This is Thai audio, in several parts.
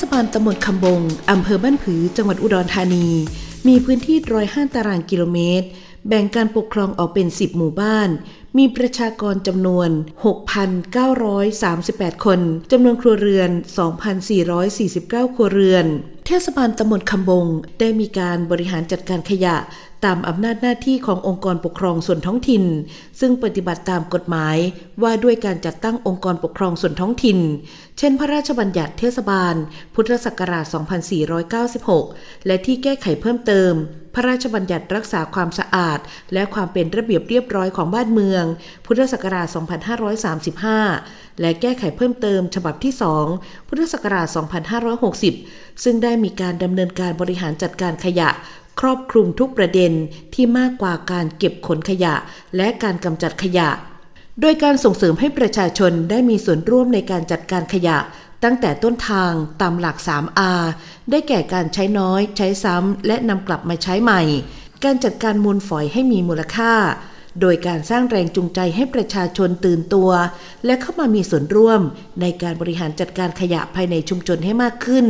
ศบาลตำบลคำบง อำเภอบ้านผือ จังหวัดอุดรธานี มีพื้นที่ร้อยห้าตารางกิโลเมตร แบ่งการปกครองออกเป็น 10 หมู่บ้าน มีประชากรจำนวน 6,938 คน จำนวนครัวเรือน 2,449 ครัวเรือน เทศบาลตำบลคำบง ได้มีการบริหารจัดการขยะตามอำนาจหน้าที่ขององค์กรปกครองส่วนท้องถิ่น ซึ่งปฏิบัติตามกฎหมายว่าด้วยการจัดตั้งองค์กรปกครองส่วนท้องถิ่น เช่น พระราชบัญญัติเทศบาล พุทธศักราช 2496 และที่แก้ไขเพิ่มเติม พระราชบัญญัติรักษาความสะอาด และความเป็นระเบียบเรียบร้อยของบ้านเมือง พุทธศักราช 2535 และแก้ไขเพิ่มเติม ฉบับที่ 2 พุทธศักราช 2560 ซึ่งได้มีการดำเนินการบริหารจัดการขยะ ครอบคลุมทุกประเด็นที่มากกว่าการเก็บขนขยะ และการกำจัดขยะ โดยการส่งเสริมให้ประชาชนได้มีส่วนร่วมในการจัดการขยะ ตั้งแต่ต้นทางตามหลัก 3R ได้แก่การใช้น้อย ใช้ซ้ำและนำกลับมาใช้ใหม่ การจัดการมูลฝอยให้มีมูลค่าโดยการสร้างแรงจูงใจให้ประชาชนตื่นตัว และเข้ามามีส่วนร่วมในการบริหารจัดการขยะภายในชุมชนให้มากขึ้น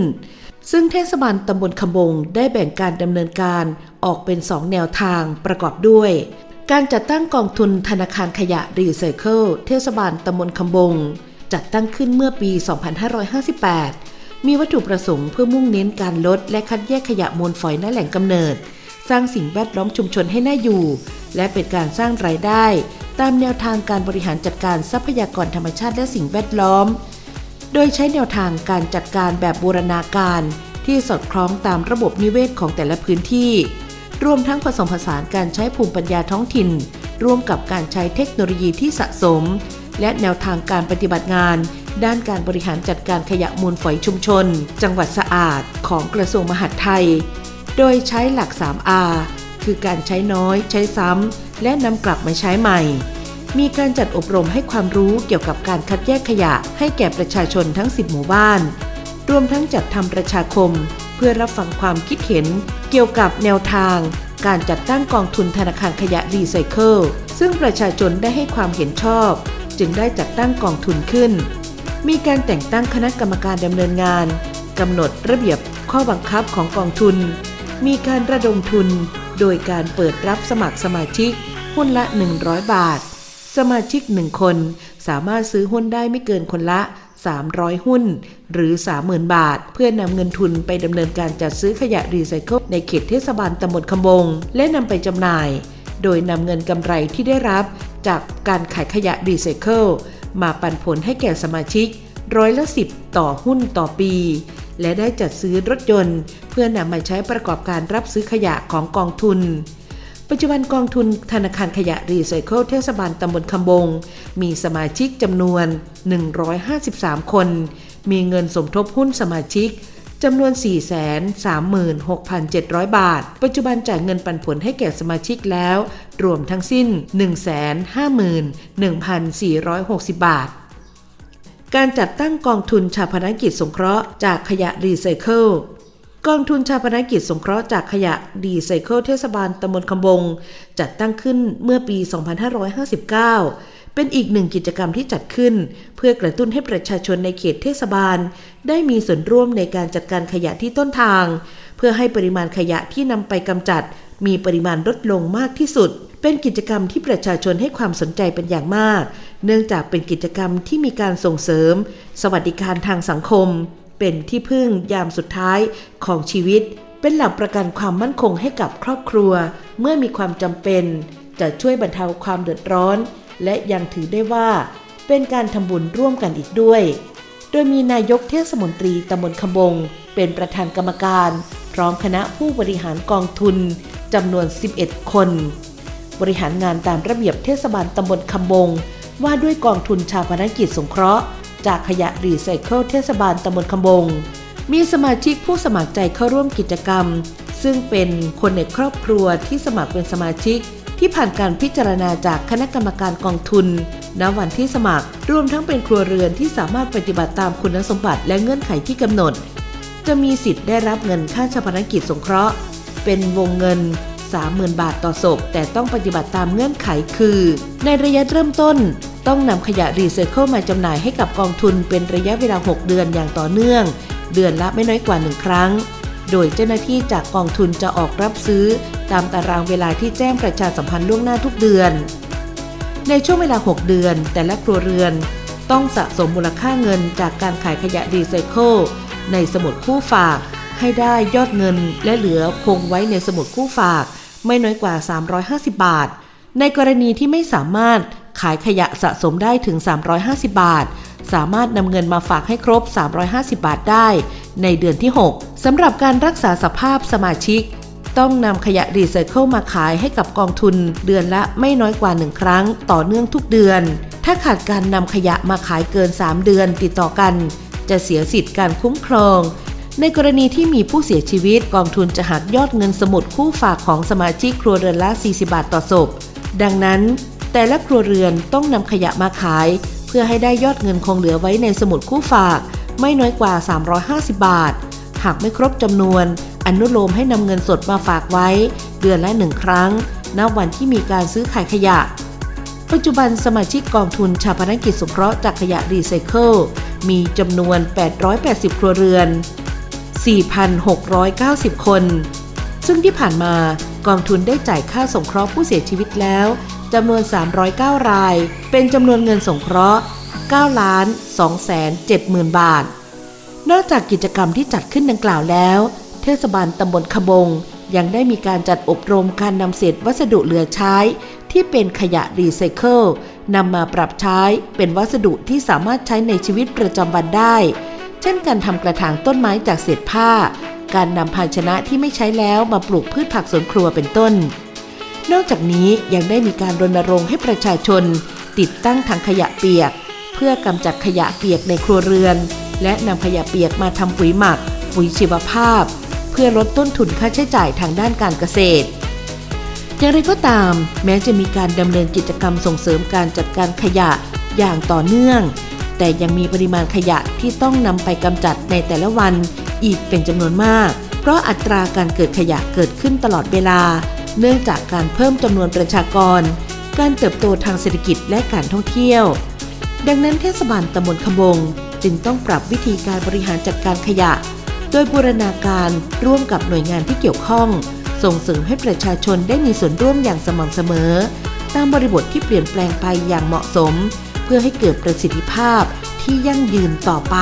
ซึ่งเทศบาลตำบลคำบงได้แบ่งการดำเนินการออกเป็น2แนวทางประกอบด้วย การจัดตั้งกองทุนธนาคารขยะรีไซเคิลเทศบาลตำบลคำบง จัดตั้งขึ้นเมื่อปี 2558 มีวัตถุประสงค์เพื่อมุ่งเน้นการลดและคัดแยกขยะมูลฝอยณแหล่งกำเนิด สร้างสิ่งแวดล้อมชุมชนให้น่าอยู่ และเป็นการสร้างรายได้ ตามแนวทางการบริหารจัดการทรัพยากรธรรมชาติและสิ่งแวดล้อม โดยใช้แนวทางการจัดการแบบบูรณาการที่สอดคล้องตามระบบนิเวศของแต่ละพื้นที่ รวมทั้งผสมผสานการใช้ภูมิปัญญาท้องถิ่น ร่วมกับการใช้เทคโนโลยีที่สะสม และแนวทางการปฏิบัติงาน ด้านการบริหารจัดการขยะมูลฝอยชุมชน จังหวัดสะอาดของกระทรวงมหาดไทย โดยใช้หลัก 3R คือการใช้น้อย ใช้ซ้ำและนำกลับมาใช้ใหม่ มีการจัดอบรมให้ความรู้เกี่ยวกับการคัดแยกขยะให้แก่ประชาชนทั้ง 10 หมู่บ้าน รวมทั้งจัดทำประชาคม เพื่อรับฟังความคิดเห็น เกี่ยวกับแนวทาง การจัดตั้งกองทุนธนาคารขยะรีไซเคิลซึ่งประชาชนได้ให้ความเห็นชอบ จึงได้จัดตั้งกองทุนขึ้น มีการแต่งตั้งคณะกรรมการดำเนินงานกำหนดระเบียบข้อบังคับของกองทุน มีการระดมทุน โดยการเปิดรับสมัครสมาชิกหุ้นละ 100 บาท สมาชิก1คนสามารถซื้อหุ้นได้ไม่เกินคนละ 300 หุ้น หรือ 30,000 บาท เพื่อนำเงินทุนไปดำเนินการจัดซื้อขยะรีไซเคิลในเขตเทศบาลตำบลคำบง และนำไปจำหน่าย โดยนำเงินกำไรที่ได้รับ จากการขายขยะรีไซเคิลมาปันผลให้แก่สมาชิกร้อยละ 10 ต่อหุ้นต่อปี และได้จัดซื้อรถยนต์ เพื่อนำมาใช้ประกอบการรับซื้อขยะของกองทุน ปัจจุบันกองทุนธนาคารขยะรีไซเคิลเทศบาลตำบลคำบง มีสมาชิกจำนวน 153 คน มีเงินสมทบหุ้นสมาชิกจำนวน 436,700 บาท ปัจจุบันจ่ายเงินปันผลให้แก่สมาชิกแล้ว รวมทั้งสิ้น 151,460 บาท การจัดตั้งกองทุนชาพนกิจสงเคราะห์จากขยะรีไซเคิล กองทุนชาปนกิจสงเคราะห์จากขยะดีไซเคิลเทศบาลตำบลคำบง จัดตั้งขึ้นเมื่อปี 2559 เป็นอีกหนึ่งกิจกรรมที่จัดขึ้น เพื่อกระตุ้นให้ประชาชนในเขตเทศบาล ได้มีส่วนร่วมในการจัดการขยะที่ต้นทาง เพื่อให้ปริมาณขยะที่นำไปกำจัด มีปริมาณลดลงมากที่สุด เป็นกิจกรรมที่ประชาชนให้ความสนใจเป็นอย่างมาก เนื่องจากเป็นกิจกรรมที่มีการส่งเสริม สวัสดิการทางสังคม เป็นที่พึ่งยามสุดท้ายของชีวิต เป็นหลักประกันความมั่นคงให้กับครอบครัว เมื่อมีความจำเป็น จะช่วยบรรเทาความเดือดร้อน และยังถือได้ว่า เป็นการทำบุญร่วมกันอีกด้วย โดยมีนายกเทศมนตรีตำบลคำบง เป็นประธานกรรมการ พร้อมคณะผู้บริหารกองทุนจำนวน 11 คน บริหารงานตามระเบียบเทศบาลตำบลคำบง ว่าด้วยกองทุนชาพนกิจสงเคราะห์ จากขยะรีไซเคิลเทศบาลตำบลคำบง มีสมาชิกผู้สมัครใจเข้าร่วมกิจกรรม ซึ่งเป็นคนในครอบครัวที่สมัครเป็นสมาชิก ที่ผ่านการพิจารณาจากคณะกรรมการกองทุน ณ วันที่สมัคร รวมทั้งเป็นครัวเรือนที่สามารถปฏิบัติตามคุณสมบัติและเงื่อนไขที่กำหนด จะมีสิทธิ์ได้รับเงินค่าชาพนกิจสงเคราะห์ เป็นวงเงิน30,000 บาทต่อศพ แต่ต้องปฏิบัติตามเงื่อนไขคือ ในระยะเริ่มต้น ต้องนำขยะรีไซเคิลมาจำหน่ายให้กับกองทุนเป็นระยะเวลา 6 เดือนอย่างต่อเนื่อง เดือนละไม่น้อยกว่าหนึ่งครั้ง โดยเจ้าหน้าที่จากกองทุนจะออกรับซื้อ ตามตารางเวลาที่แจ้งประชาสัมพันธ์ล่วงหน้าทุกเดือน ในช่วงเวลา 6 เดือน แต่ละครัวเรือน ต้องสะสมมูลค่าเงินจากการขายขยะรีไซเคิลในสมุดคู่ฝาก ให้ได้ยอดเงินและเหลือคงไว้ในสมุดคู่ฝาก ไม่น้อยกว่า 350 บาท ในกรณีที่ไม่สามารถ ขายขยะสะสมได้ถึง 350 บาท สามารถนำเงินมาฝากให้ครบ 350 บาทได้ ในเดือนที่ 6สำหรับการรักษาสภาพสมาชิก ต้องนำขยะรีไซเคิลมาขายให้กับกองทุน เดือนละไม่น้อยกว่า 1 ครั้ง ต่อเนื่องทุกเดือน ถ้าขาดการนำขยะมาขายเกิน 3 เดือนติดต่อกัน จะเสียสิทธิ์การคุ้มครองในกรณีที่มีผู้เสียชีวิตกองทุนจะหักยอดเงินสมุดคู่ฝากของสมาชิกครัวเรือนละ 40 บาทต่อศพ ดังนั้น แต่ละครัวเรือนต้องนำขยะมาขาย เพื่อให้ได้ยอดเงินคงเหลือไว้ในสมุดคู่ฝาก ไม่น้อยกว่า 350 บาท หากไม่ครบจำนวน อนุโลมให้นำเงินสดมาฝากไว้ เดือนละหนึ่งครั้งณวันที่มีการซื้อขายขยะ ปัจจุบันสมาชิกกองทุนชาพนกิจสงเคราะห์จากขยะรีไซเคิลมีจำนวน 880 ครัวเรือน 4,690 คน ซึ่งที่ผ่านมากองทุนได้จ่ายค่าสงเคราะห์ผู้เสียชีวิตแล้ว จำนวน 309 ราย เป็นจำนวนเงินสงเคราะห์9ล้าน2แสน70,000บาท นอกจากกิจกรรมที่จัดขึ้นดังกล่าวแล้ว เทศบาลตำบลขบง ยังได้มีการจัดอบรมการนำเศษวัสดุเหลือใช้ ที่เป็นขยะรีไซเคิลนำมาปรับใช้เป็นวัสดุที่สามารถใช้ในชีวิตประจำวันได้ เช่นการทำกระถางต้นไม้จากเศษผ้า การนำภาชนะที่ไม่ใช้แล้วมาปลูกพืชผักสวนครัวเป็นต้น นอกจากนี้ยังได้มีการรณรงค์ให้ประชาชน ติดตั้งถังขยะเปียก เพื่อกำจัดขยะเปียกในครัวเรือน และนำขยะเปียกมาทำปุ๋ยหมัก ปุ๋ยชีวภาพ เพื่อลดต้นทุนค่าใช้จ่ายทางด้านการเกษตรอย่างไรก็ตาม แม้จะมีการดำเนินกิจกรรมส่งเสริมการจัดการขยะอย่างต่อเนื่อง แต่ยังมีปริมาณขยะที่ต้องนำไปกำจัดในแต่ละวันอีกเป็นจำนวนมาก เพราะอัตราการเกิดขยะเกิดขึ้นตลอดเวลา เนื่องจากการเพิ่มจำนวนประชากร การเติบโตทางเศรษฐกิจและการท่องเที่ยว ดังนั้นเทศบาลตำบลขบง จึงต้องปรับวิธีการบริหารจัดการขยะ โดยบูรณาการร่วมกับหน่วยงานที่เกี่ยวข้อง ส่งเสริมให้ประชาชนได้มีส่วนร่วมอย่างสม่ำเสมอ ตามบริบทที่เปลี่ยนแปลงไปอย่างเหมาะสม เพื่อให้เกิดประสิทธิภาพที่ยั่งยืนต่อไป